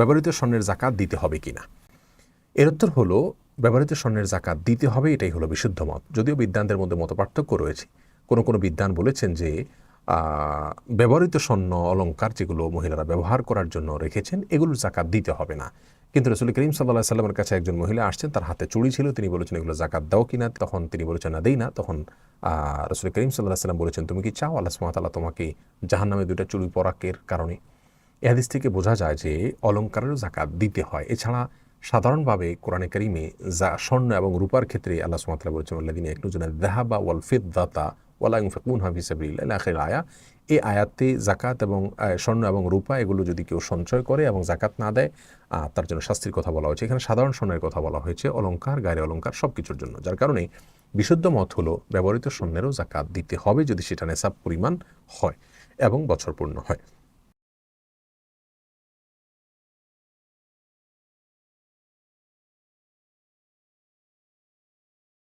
ব্যবহৃত স্বর্ণের জাকাত দিতে হবে কিনা? এর উত্তর হলো, ব্যবহৃত স্বর্ণের জাকাত দিতে হবে, এটাই হলো বিশুদ্ধ মত। যদিও বিদ্যানদের মধ্যে মত পার্থক্য রয়েছে। কোনো কোনো বিদ্যান বলেছেন যে ব্যবহৃত স্বর্ণ অলংকার যেগুলো মহিলারা ব্যবহার করার জন্য রেখেছেন, এগুলোর জাকাত দিতে হবে না। কিন্তু রসুল করিম সাল্লাহ সাল্লামের কাছে একজন মহিলা আসছেন, তার হাতে চুড়ি ছিল, তিনি বলেছেন, এগুলো জাকাত দাও কিনা? তখন তিনি বলেছেন, না, দেই না। তখন রসুল করিম সাল্লাহ সাল্লাম বলেছেন, তুমি কি চাও? আল্লাহ সুমাতাল্লাহ তোমাকে জাহান নামে দুটা চুড়ি পরাকের কারণে। এ হাদিস থেকে বোঝা যায় যে অলংকারেরও জাকাত দিতে হয়। এছাড়া সাধারণভাবে কোরআনে কারিমে যা স্বর্ণ এবং রূপার ক্ষেত্রে আল্লাহ সুমাতলা বলেছেন আল্লাদিন একনুজনা দেহাবা ওয়াল ফিদ্দাতা ওয়ালা ফেকুন হাফি সাবিল্লা আখের আয়া। এই আয়াতে জাকাত এবং স্বর্ণ এবং রূপা এগুলো যদি কেউ সঞ্চয় করে এবং জাকাত না দেয় তার জন্য শাস্তির কথা বলা হয়েছে। এখানে সাধারণ স্বর্ণের কথা বলা হয়েছে, অলঙ্কার গায়ে অলঙ্কার সব কিছুর জন্য। যার কারণে বিশুদ্ধ মত হলো ব্যবহৃত স্বর্ণেরও জাকাত দিতে হবে যদি সেটা নেশাব পরিমাণ হয় এবং বছর পূর্ণ হয়।